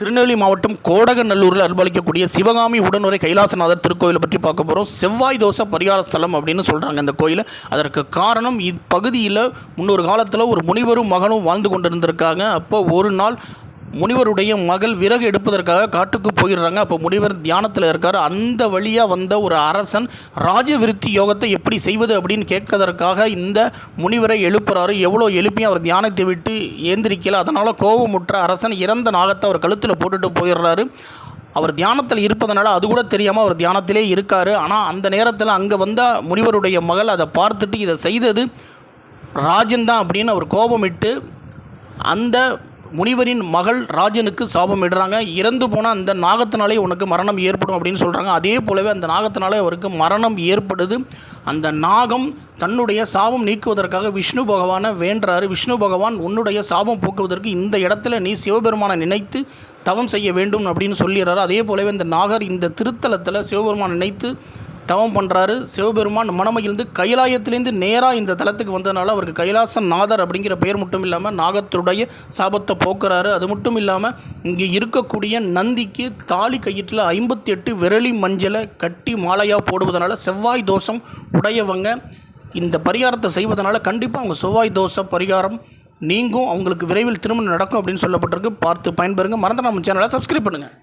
திருநெல்வேலி மாவட்டம் கோடகநல்லூரில் அன்பளிக்கக்கூடிய சிவகாமி உடனுரை கைலாசநாதர் திருக்கோயிலை பற்றி பார்க்க போகிறோம் செவ்வாய் தோசை பரிகார ஸ்தலம் அப்படின்னு சொல்கிறாங்க இந்த கோயிலை. அதற்கு காரணம் இப்பகுதியில் முன்னொரு காலத்தில் ஒரு முனிவரும் மகனும் வாழ்ந்து கொண்டிருந்திருக்காங்க. அப்போ ஒரு நாள் முனிவருடைய மகள் விறகு எடுப்பதற்காக காட்டுக்கு போயிடுறாங்க. அப்போ முனிவர் தியானத்தில் இருக்கார். அந்த வழியாக வந்த ஒரு அரசன் ராஜவிருத்தி யோகத்தை எப்படி செய்வது அப்படின்னு கேட்கதற்காக இந்த முனிவரை எழுப்புறாரு. எவ்வளோ எழுப்பியும் அவர் தியானத்தை விட்டு ஏந்திரிக்கல. அதனால் கோபமுற்ற அரசன் இறந்த நாகத்தை அவர் கழுத்தில் போட்டுட்டு போயிடுறாரு. அவர் தியானத்தில் இருப்பதனால அது கூட தெரியாமல் அவர் தியானத்திலே இருக்கார். ஆனால் அந்த நேரத்தில் அங்கே வந்த முனிவருடைய மகள் அதை பார்த்துட்டு இதை செய்தது ராஜன் தான் அப்படின்னு அவர் கோபமிட்டு அந்த முனிவரின் மகள் ராஜனுக்கு சாபம் இடுறாங்க. இறந்து போன அந்த நாகத்தினாலே உனக்கு மரணம் ஏற்படும் அப்படின்னு சொல்கிறாங்க அதே போலவே அந்த நாகத்தினாலே அவருக்கு மரணம் ஏற்படுது. அந்த நாகம் தன்னுடைய சாபம் நீக்குவதற்காக விஷ்ணு பகவானை வேண்டுறாரு. விஷ்ணு பகவான் உன்னுடைய சாபம் போக்குவதற்கு இந்த இடத்துல நீ சிவபெருமானை நினைத்து தவம் செய்ய வேண்டும் அப்படின்னு சொல்லிடுறாரு. அதே போலவே இந்த நாகர் இந்த திருத்தலத்தில் சிவபெருமானை நினைத்து தவம் பண்ணுறாரு சிவபெருமான் மனமகிழ்ந்து கைலாயத்திலேருந்து நேராக இந்த தலத்துக்கு வந்ததுனால அவருக்கு கைலாசன் நாதர் அப்படிங்கிற பெயர் மட்டும் இல்லாமல் நாகத்துடைய சாபத்தை போக்குறாரு. அது மட்டும் இல்லாமல் இங்கே இருக்கக்கூடிய நந்திக்கு தாலி கயிற்றில் ஐம்பத்தி எட்டு விரலி மஞ்சளை கட்டி மாலையாக போடுவதனால செவ்வாய் தோஷம் உடையவங்க. இந்த பரிகாரத்தை செய்வதனால கண்டிப்பாக அவங்க செவ்வாய் தோஷ பரிகாரம் நீங்கும். அவங்களுக்கு விரைவில் திருமணம் நடக்கும் அப்படின்னு சொல்லப்பட்டிருக்கு. பார்த்து பயன்பெறுங்க. மறந்து நம்ம சேனலை சப்ஸ்கிரைப் பண்ணுங்கள்